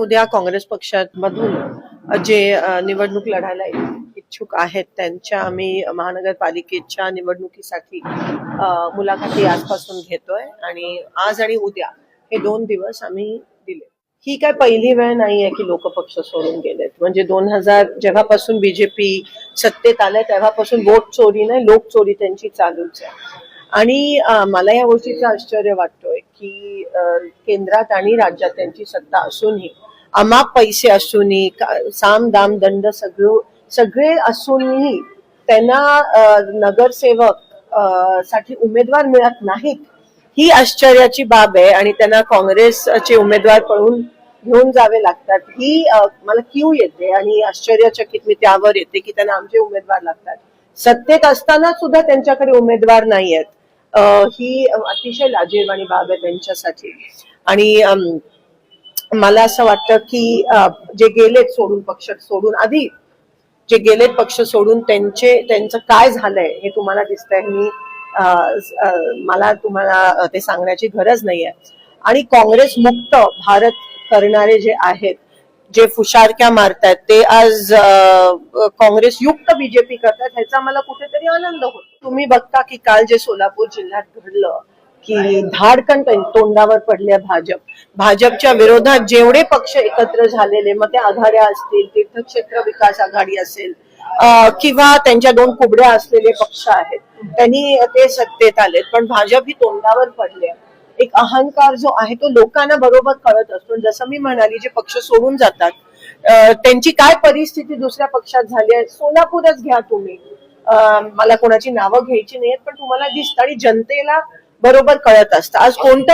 उद्या काँग्रेस पक्षामधून जे निवडणूक लढायला इच्छुक आहेत त्यांच्या आम्ही महानगरपालिकेच्या निवडणुकीसाठी मुलाखती आजपासून घेतोय आणि आज आणि उद्या हे दोन दिवस आम्ही दिले. ही काय पहिली वेळ नाहीये की लोक पक्ष सोडून गेलेत. म्हणजे दोन हजार जेव्हापासून बीजेपी सत्तेत आलंय तेव्हापासून वोट चोरी नाही लोक चोरी त्यांची चालूच आहे. आणि मला या गोष्टीचं आश्चर्य वाटतोय की केंद्रात आणि राज्यात त्यांची सत्ता असूनही अमाप पैसे असूनही साम दाम दंड सगळं सगळे असूनही त्यांना नगरसेवकसाठी उमेदवार मिळत नाहीत. ही आश्चर्याची बाब आहे आणि त्यांना काँग्रेसचे उमेदवार पळून घेऊन जावे लागतात. ही मला क्यू येते आणि आश्चर्यचकित मी त्यावर येते की त्यांना आमचे उमेदवार लागतात. सत्तेत असताना सुद्धा त्यांच्याकडे उमेदवार नाही आहेत ही अतिशय लाजीरवाणी बाब आहे त्यांच्यासाठी. आणि मला असं वाटतं की जे गेलेत सोडून पक्ष सोडून आधी जे गेलेत पक्ष सोडून त्यांचे त्यांचं काय झालंय हे तुम्हाला दिसतंय मी मला तुम्हाला ते सांगण्याची गरज नाहीये. आणि काँग्रेस मुक्त भारत करणारे जे आहेत जे फुशारक्या मारतात ते आज काँग्रेस युक्त बीजेपी करतात ह्याचा मला कुठेतरी आनंद होतो. तुम्ही बघता की काल जे सोलापूर जिल्ह्यात घडलं की धाडकन तोंडावर पडले भाजप. भाजपच्या विरोधात जेवढे पक्ष एकत्र झालेले मग ते आघाड्या असतील तीर्थक्षेत्र विकास आघाडी असेल किंवा त्यांच्या दोन कुबड्या असलेले पक्ष आहेत त्यांनी ते सत्तेत आलेत. पण भाजप ही तोंडावर पडले एक अहंकार जो आहे तो लोकांना बरोबर कळत असतो. जसं मी म्हणाली जे पक्ष सोडून जातात त्यांची काय परिस्थिती दुसऱ्या पक्षात झाली आहे सोलापूरच घ्या तुम्ही. मला कोणाची नावं घ्यायची नाहीत पण तुम्हाला दिसतं. आणि जनतेला बरोबर कळत असतं. आज कोणतं